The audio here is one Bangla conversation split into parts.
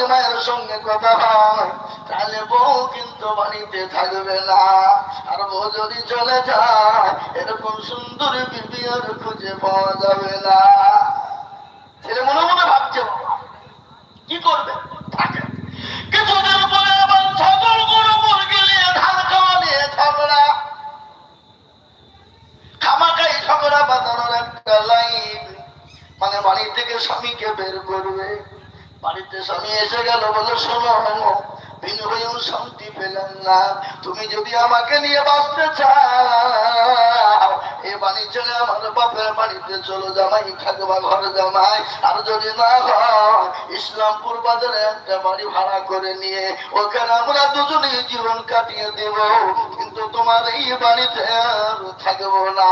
যদি মায়ের সঙ্গে কথা হয়, তাহলে বউ কিন্তু বাড়িতে থাকবে না। আর বউ যদি চলে যায়, এরকম সুন্দর বিবি খুঁজে পাওয়া যাবে না। ছেলে মনে মনে ভাবছে কি করবে? কিছুদিন পরে আবার ছাগল গরু মুরগি নিয়ে ধান ঝগড়া। খামাকাই ঝগড়া বাঁধানোর একটা লাইন মানে বাড়ি থেকে স্বামীকে বের করবে। বাড়িতে স্বামী এসে গেল, বলে, শোনো ভিন হয়েও শান্তি পেলাম না। তুমি যদি আমাকে নিয়ে বাঁচতে চাও, এ বাড়ি ছেড়ে আমার বাপের বাড়িতে চলো, জামাই থাকবা ঘর জামাই। আর যদি না ইসলামপুর বাজারে একটা বাড়ি ভাড়া করে নিয়ে, ওখানে আমরা দুজনেই জীবন কাটিয়ে দেব। কিন্তু তোমার এই বাড়িতে থাকব না।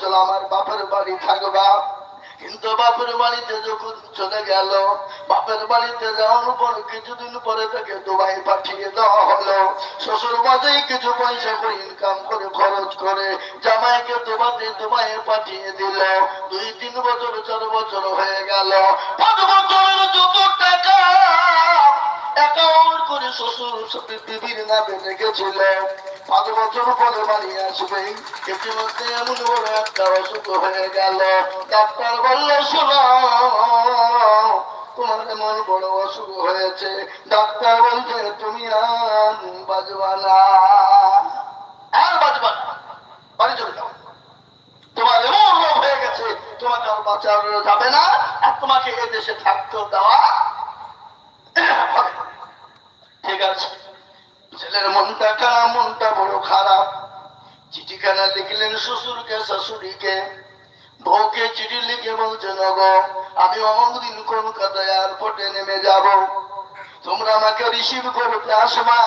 চলো আমার বাপের বাড়ি থাকবা কিন্তু বাপের বাড়িতে যখন চলে গেল, বাপের বাড়িতে যাওয়ার পর কিছুদিন পরে তাকে দুবাই পাঠিয়ে দেওয়া হলো। শ্বশুর বাজেই কিছু পয়সা করে ইনকাম করে খরচ করে জামাইকে দুবাতে দুবাই পাঠিয়ে দিল। দুই, তিন বছর, চার বছর হয়ে গেল। পাঁচ বছরের যত টাকা অ্যাকাউন্ট করে শ্বশুর বিবির নামে রেখেছিল। পাঁচ বছর পরে বাড়ি আসবে। ইতিমধ্যে এমন বড় একটা অসুখ হয়ে গেল। ডাক্তার বলল, শোনো, তোমার এমন বড় অসুখ হয়েছে। ডাক্তার বলছে, তুমি আর বাজবা না। আর বাজবা না। বাড়ি চলে যাও। তোমার এমন রোগ হয়ে গেছে, তোমাকে আর বাঁচানো যাবে না। আর তোমাকে এ দেশে থাকতেও দেওয়া হবে না। ঠিক আছে। ছেলের মনটা খারাপ মনটা বড় খারাপ। চিঠিখানা লিখলেন শ্বশুরকে, শাশুড়িকে। বউকে চিঠি লিখে বলছেন গো আমি অমুক দিন কলকাতায় এয়ারপোর্টে নেমে যাব। তোমরা আমাকে রিসিভ করতে আসবা।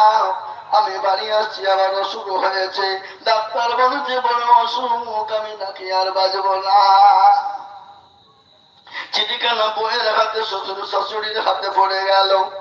আমি বাড়ি আসছি আমার অসুখ হয়েছে। ডাক্তার বলছে, বড় অসুখ, আমি নাকি আর বাজবো না। চিঠিখানা বইয়ের হাতে, শ্বশুর শাশুড়ির হাতে পড়ে গেল।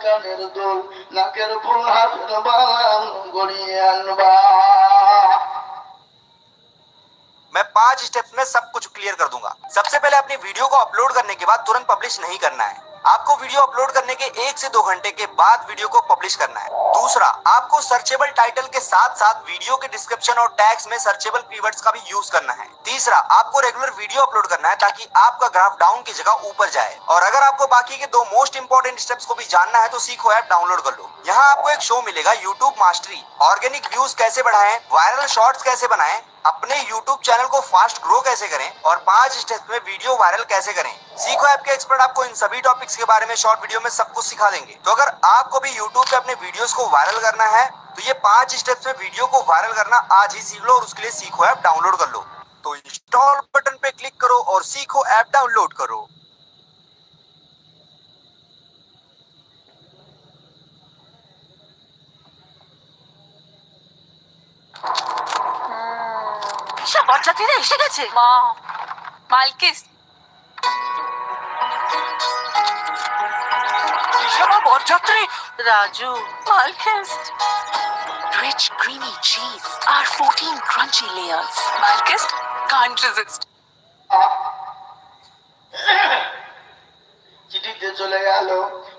কানের দোল নাকের ফুল হাতের বালাম গড়িয়ে আনবা मैं पांच स्टेप में सब कुछ क्लियर कर दूंगा सबसे पहले अपनी वीडियो को अपलोड करने के बाद तुरंत पब्लिश नहीं करना है आपको वीडियो अपलोड करने के एक से दो घंटे के बाद वीडियो को पब्लिश करना है। दूसरा, आपको सर्चेबल टाइटल के साथ साथ वीडियो के डिस्क्रिप्शन और टैग्स में सर्चेबल कीवर्ड्स का भी यूज़ करना है। तीसरा, आपको रेगुलर वीडियो अपलोड करना है ताकि आपका ग्राफ डाउन की जगह ऊपर जाए। और अगर आपको बाकी के दो मोस्ट इंपॉर्टेंट स्टेप्स को भी जानना है तो सीखो ऐप डाउनलोड कर लो। यहाँ आपको एक शो मिलेगा यूट्यूब मास्टरी ऑर्गेनिक व्यूज़ कैसे बढ़ाएँ वायरल शॉर्ट्स कैसे बनाएँ, अपने YouTube चैनल को फास्ट ग्रो कैसे करें, और पाँच स्टेप्स में वीडियो वायरल कैसे करें। सीखो ऐप के एक्सपर्ट आपको इन सभी टॉपिक्स के बारे में शॉर्ट वीडियो में सब कुछ सिखा देंगे तो अगर आपको भी YouTube पे अपने वीडियोस को वायरल करना है तो ये पांच स्टेप्स में वीडियो को वायरल करना आज ही सीख लो और उसके लिए सीखो ऐप डाउनलोड कर लो तो इंस्टॉल बटन पे क्लिक करो और सीखो ऐप डाउनलोड करो সব বরযাত্রীরা এসে গেছে মা মালকিস সব বরযাত্রী Raju Malkist Rich, creamy cheese. Our 14 crunchy layers. Malkist can't resist চিঠিতে চলে গেল।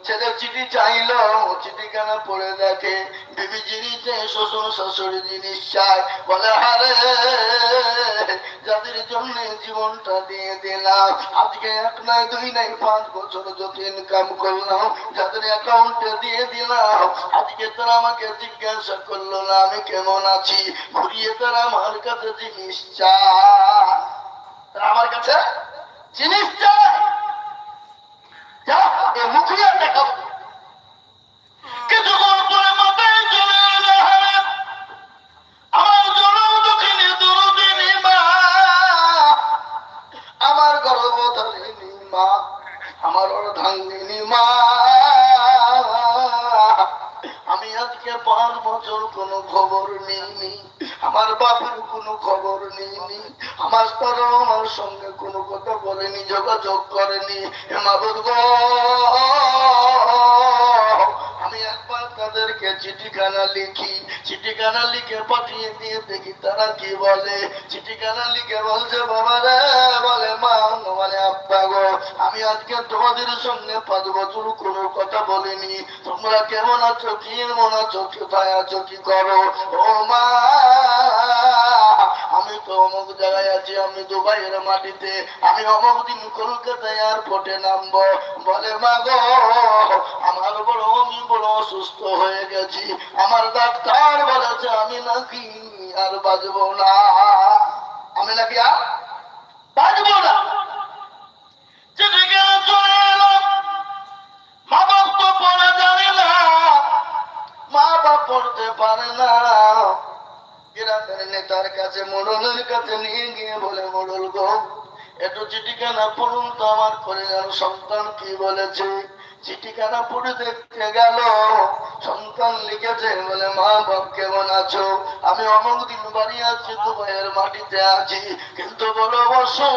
ছেলে চিঠি চাইলো চিঠি কেন পড়ে দেখে বিবি জিনিস শ্বশুর শ্বশুর জিনিস চায় বলে হারে যাদের জন্য জীবনটা দিয়ে দিলাম, আজকে এক নয়, দুই নাই পাঁচ বছর যত ইনকাম করলাম, যাদের অ্যাকাউন্টে দিয়ে দিলাম, আজকে তারা আমাকে জিজ্ঞাসা করল, না, আমি কেমন আছি? ঘুরিয়ে তারা আমার কাছে জিনিস চায় তারা আমার কাছে জিনিস চায় যা এ মুখিয়া দেখাবো কোনো খবর নিইনি। আমার বাপের কোনো খবর নিইনি। আমার তার আমার সঙ্গে কোনো কথা বলেনি, যোগাযোগ করেনি। হেমাবুদ তাদেরকে চিঠিখানা লিখি, চিঠিখানা লিখে পাঠিয়ে দিয়ে দেখি তারা কি বলে। চিঠিখানা লিখে বলছে, বাবা রে, বলে, মা, বলে, আব্বা গো, আমি আজকে তোমাদের সঙ্গে পাঁচ বছর কোনো কথা বলিনি। তোমরা কেমন আছো? কি এমন আছো? কোথায় আছো? কি করো? ও মা আমি তো অমুক জায়গায় আছি, আমি দুবাইয়ের মাটিতে। আমি অমুক দিন কলকাতায় এয়ারপোর্টে নামবো। বলে মা গো আমার বড় আমি বড় অসুস্থ হয়ে গেছি। আমার ডাক্তার বলেছে আমি নাকি আর বাজবো না। আমি নাকি আর বাজবো না। মা বাপ পড়তে পারে না। কাছে মোড়লের কাছে নিয়ে গিয়ে বলে মোড়ল গো এত চিঠিখানা পড়ুন তো আমার করে সন্তান কি বলেছে? চিঠিখানা পড়ে দেখতে গেল, সন্তান লিখেছে, বলে, মা, বাপ কেমন আছো? আমি অমুক দিন বাড়ি আছি দুবাইয়ের মাটিতে আছি, কিন্তু বলো বসো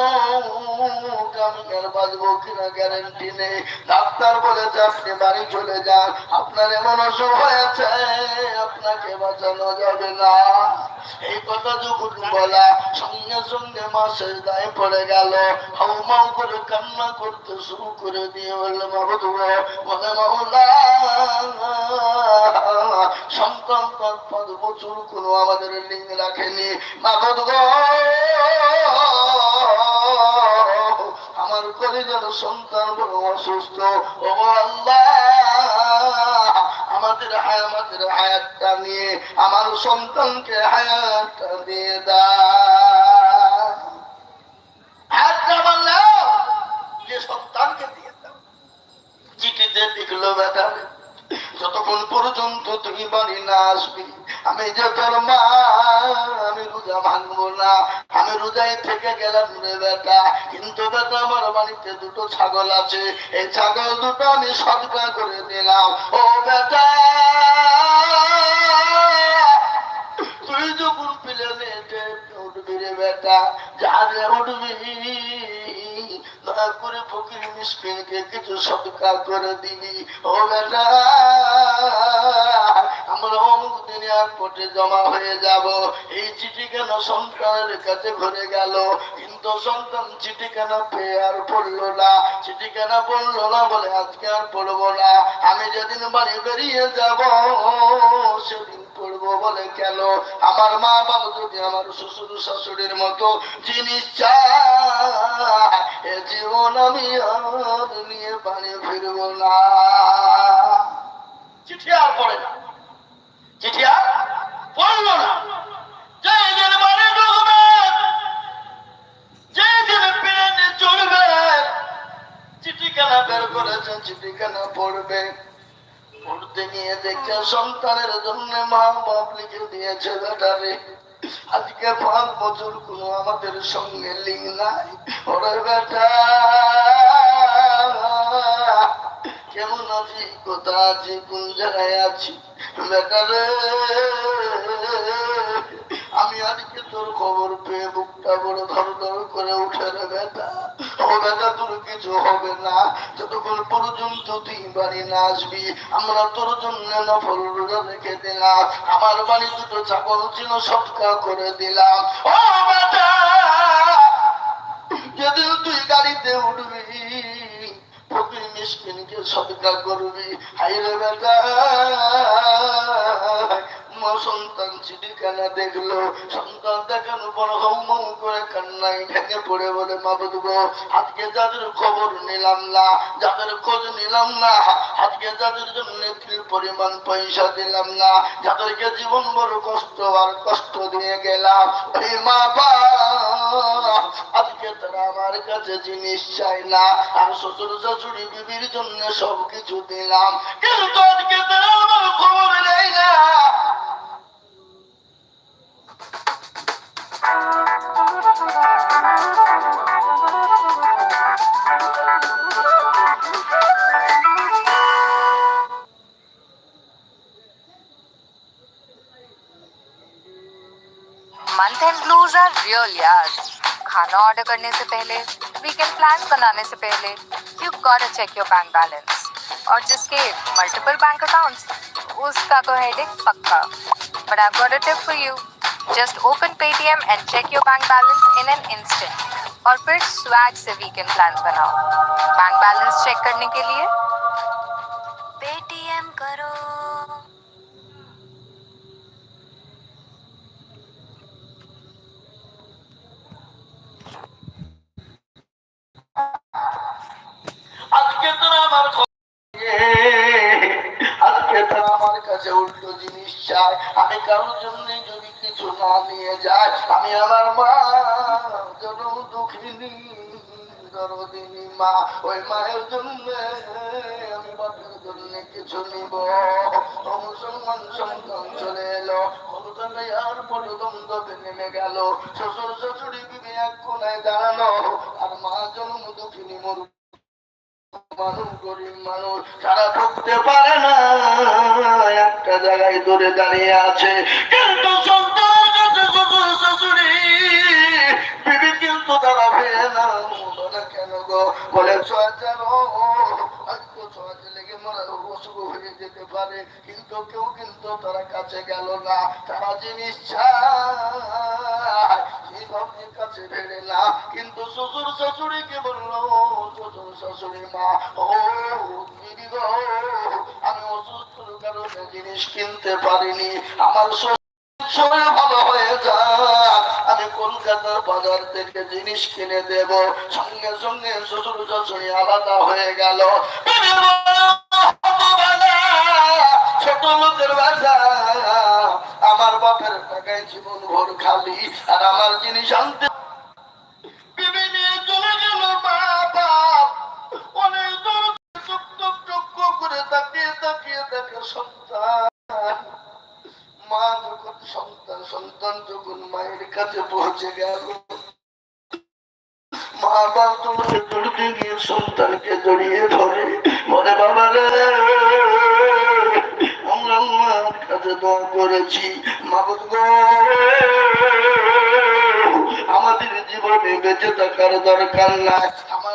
ডাক্তার বলেছে, আপনি বাড়ি চলে যান। আপনার এমন অসুখ হয়েছে, আপনাকে বাঁচানো যাবে না। এই কথা যখন বলা, সঙ্গে সঙ্গে মাসের দায় পড়ে গেল। হাউ মাউ করে কান্না করতে শুরু করে দিয়ে বলল বলে মাহুলা সন্তান বছর কোনো আমাদের লিঙ্গ রাখেনি। মাহবুদ গো আমার পরিজন সন্তান বড় অসুস্থ। ও আল্লাহ, আমাদের আমাদের হায়াতটা নিয়ে, আমার সন্তানকে হায়াতটা দিয়ে দা হায়াতটা বলল যে সন্তানকে দিয়ে দাও। চিঠিতে লিখলো বেটা যতক্ষণ পর্যন্ত তুই বাড়ি না আসবি, আমি যে তোর মা আমি রোজা ভাঙবো না। আমি রোজায় থেকে গেলাম রে বেটা। কিন্তু বেটা, আমার বাড়িতে দুটো ছাগল আছে। এই ছাগল দুটো আমি সদকা করে দিলাম। ও বেটা, তুই যখন প্লেনে উঠবি রে বেটা, যারে উঠবি দয়া করে ফকির মিসকিনকে কিছু সদকা করে দিবি। ও বেটা আমরা অমুক দিনে আর পটে জমা হয়ে যাব। এই চিঠি কেন সন্তানের কাছে ঘুরে গেল? পেয়ে আর পড়ল না? পড়ল না বলে আজকে আর পড়ব না? আমি যেদিন বাড়ি বেরিয়ে যাব, সেদিন পড়ব বলে কেন? আমার মা বাবা যদি আমার শ্বশুর শাশুড়ির মতো জিনিস চায়, এ জীবন আমি আর নিয়ে বাড়ি ফিরবো না। চিঠি আর পড়ে না। চিঠি আর পড়ল না। যেই চিঠিখানা বের করেছে, চিঠিখানা পড়বে। পড়তে গিয়ে দেখছে সন্তানের জন্য মা বাপ লিখে দিয়েছে বেটারে আজকে পাঁচ বছর কোনো আমাদের সঙ্গে লিঙ্ক নাই। ওরে বেটা, কেমন আছি? কোথা আছি? কোন জায়গায় আছি? বেটারে আমি আজকে তোর খবর পেয়ে বুকটা বড় ধর ধর করে উঠে রে বেটা। ও বেটা, তোর কিছু হবে না। যতক্ষণ পর্যন্ত তুই বাড়ি না আসবি, আমরা তোর জন্য নফল রোজা রেখে দিলাম। আমার বাড়ি দুটো ছাগল ছিল, সৎকার করে দিলাম। ও বেটা, যেদিন তুই গাড়িতে উঠবি ফকির মিসকিনকে সদকা করবি। হাইরে বেটা যাদেরকে জীবন বড় কষ্ট আর কষ্ট দিয়ে গেলাম আজকে তারা আমার কাছে জিনিস চাই না, আর শ্বশুর শাশুড়ি বিবির জন্য সবকিছু দিলাম, কিন্তু আজকে তারা আমার খবর নেই না। Month end blues are real यार खाना ऑर्डर करने से पहले वीकेंड प्लान बनाने से पहले you got check your bank balance और जिसके मल्टीपल बैंक अकाउंट्स उसका तो हेडेक पक्का. But I got a tip for you just open Paytm and check your bank balance in an instant और फिर स्वैग से वीकेंड प्लान बनाओ। बैंक बैलेंस चेक करने के लिए। पेटीएम करो। आज कितना हमारे अब कितना हमारे कैसे उल्टो जी চায় আমি কারোর জন্য যদি কিছু না নিয়ে যাই, আমি আমার মা যেন দুঃখিনী মুসলমান সন্তান চলে এলো। পরিদন্দবে নেমে গেল। শ্বশুর শাশুড়ি বিবি এক কোনায় দাঁড়ানো আর মা জন্ম দুঃখিনী মরু মানুষ গরিব মানুষ তারা ঢুকতে পারে না। একটা জায়গায় দাঁড়িয়ে আছে। কিন্তু শ্বশুর, শাশুড়ি। বিবি হয়ে যেতে পারে। কিন্তু কেউ কিন্তু তারা কাছে গেল না। তারা জিনিস কাছে ফেরে না। কিন্তু শ্বশুর, শাশুড়িকে বলল জিনিস কিনতে পারিনি আমার শরীর ভালো হয়ে যাক আমি কলকাতার বাজার থেকে জিনিস কিনে দেব সঙ্গে সঙ্গে শ্বশুর শাশুড়ি আলাদা হয়ে গেল আমার বাপের টাকায় জীবন ভোর খালি, আর আমার জিনিস আনতে তাকিয়ে দেখে সন্তান মা যখন সন্তান সন্তান যখন মায়ের কাছে পৌঁছে গেল মা বাপ তোমাকে দৌড়তে গিয়ে সন্তানকে জড়িয়ে ধরে বলে বাবা রে আমরা মার কাছে দোয়া করেছি গো আমাদের জীবনে বেঁচে থাকার দরকার নাই। আমাদের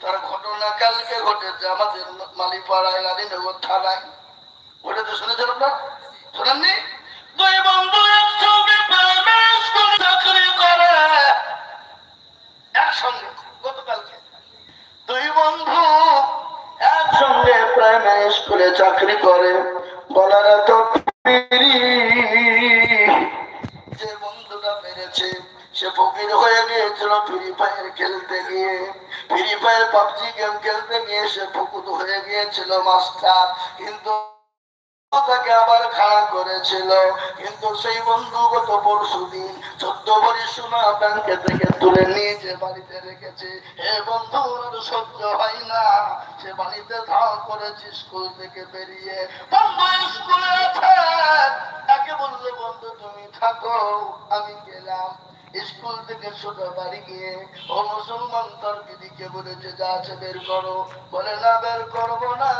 তার ঘটনা কালকে ঘটেছে, আমাদের থানায়। শুনেছেন আপনার? একসঙ্গে চাকরি করে। একসঙ্গে প্রাইমারি স্কুলে চাকরি করে। বলার তো যে বন্ধুটা মেরেছে, সে ফকির হয়ে গিয়েছিল ফ্রি ফায়ার খেলতে গিয়ে। ফ্রি ফায়ার পাবজি গেম খেলতে গিয়ে সে ফকুত হয়ে গিয়েছিল মাস্টার। কিন্তু তাকে আবার খাড়া করেছিল। কিন্তু সেই বন্ধু গত পরশু দিন চোদ্দ ভরি সোনা ব্যাংকে থেকে তুলে নিয়ে বাড়িতে রেখেছে। হে বন্ধু সহ্য হয় না। সে বাড়িতে ধাও করেছে, স্কুল থেকে বেরিয়ে। বন্ধু, স্কুলে আছে। তাকে বলল, বন্ধু, তুমি থাকো, আমি গেলাম। স্কুল থেকে ছোট বাড়ি গিয়ে ও মুসলমান তার দিদিকে বলেছে, যা আছে বের করো। বলে, না, বের করব না।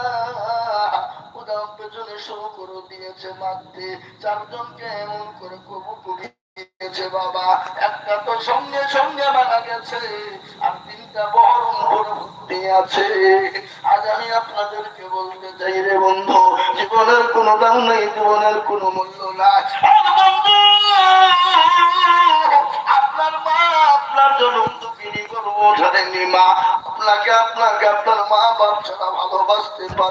উদাম পেছনে শুরু করে দিয়েছে মারতে। চারজনকে এমন করে কবু করে বাবা। একটা তো সঙ্গে সঙ্গে মারা গেছে, আর তিনটা বহরম ভরে ভর্তি আছে। আজ আমি আপনাদেরকে বলতে চাই রে বন্ধু, জীবনের কোনো দাম নেই, জীবনের কোনো মূল্য নাই। ধরেনি মা আপনাকে আপনাকে আপনার মা বাচ্চারা ভালোবাসতে পারে।